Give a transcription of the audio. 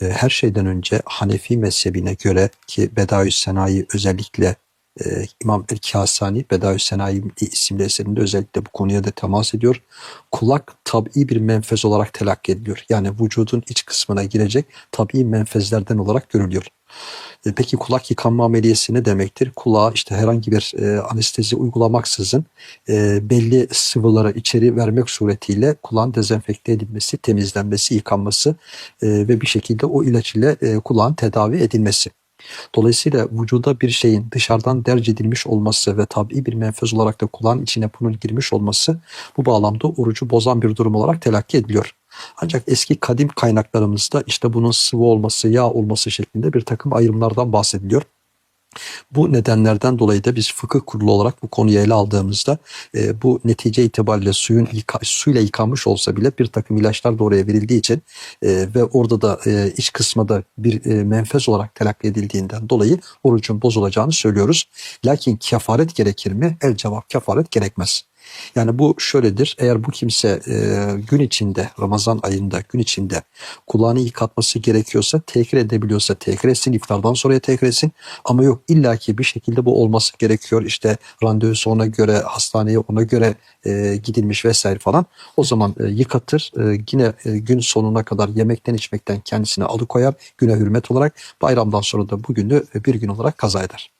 e, her şeyden önce Hanefi mezhebine göre ki Bedaü Senayi özellikle e, İmam El-Kasani Bedaü Senayi isimli eserinde özellikle bu konuya da temas ediyor. Kulak tabii bir menfez olarak telakki ediliyor. Yani vücudun iç kısmına girecek tabii menfezlerden olarak görülüyor. E, Peki kulak yıkanma ameliyesi ne demektir? Kulağa işte herhangi bir e, anestezi uygulamaksızın e, belli sıvılara içeri vermek suretiyle kulağın dezenfekte edilmesi, temizlenmesi, yıkanması e, ve bir şekilde o ilaç ile e, kulağın tedavi edilmesi. Dolayısıyla vücuda bir şeyin dışarıdan derc edilmiş olması ve tabii bir menfez olarak da kulağın içine bunun girmiş olması bu bağlamda orucu bozan bir durum olarak telakki ediliyor. Ancak eski kadim kaynaklarımızda işte bunun sıvı olması, yağ olması şeklinde bir takım ayrımlardan bahsediliyor. Bu nedenlerden dolayı da biz fıkıh kurulu olarak bu konuyu ele aldığımızda e, bu netice itibariyle suyun yıka, suyla yıkanmış olsa bile bir takım ilaçlar da oraya verildiği için e, ve orada da e, iç kısmada bir e, menfez olarak telakki edildiğinden dolayı orucun bozulacağını söylüyoruz. Lakin kefaret gerekir mi? El cevap kefaret gerekmez. Yani bu şöyledir. Eğer bu kimse e, gün içinde, Ramazan ayında gün içinde kulağını yıkatması gerekiyorsa, tekrar edebiliyorsa tekrar etsin, iftardan sonraya tekrar etsin. Ama yok illaki bir şekilde bu olması gerekiyor. İşte randevusu ona göre, hastaneye ona göre e, gidilmiş vesaire falan. O zaman e, yıkatır. E, yine e, gün sonuna kadar yemekten içmekten kendisini alıkoyar. Güne hürmet olarak bayramdan sonra da bugünü bir gün olarak kaza eder.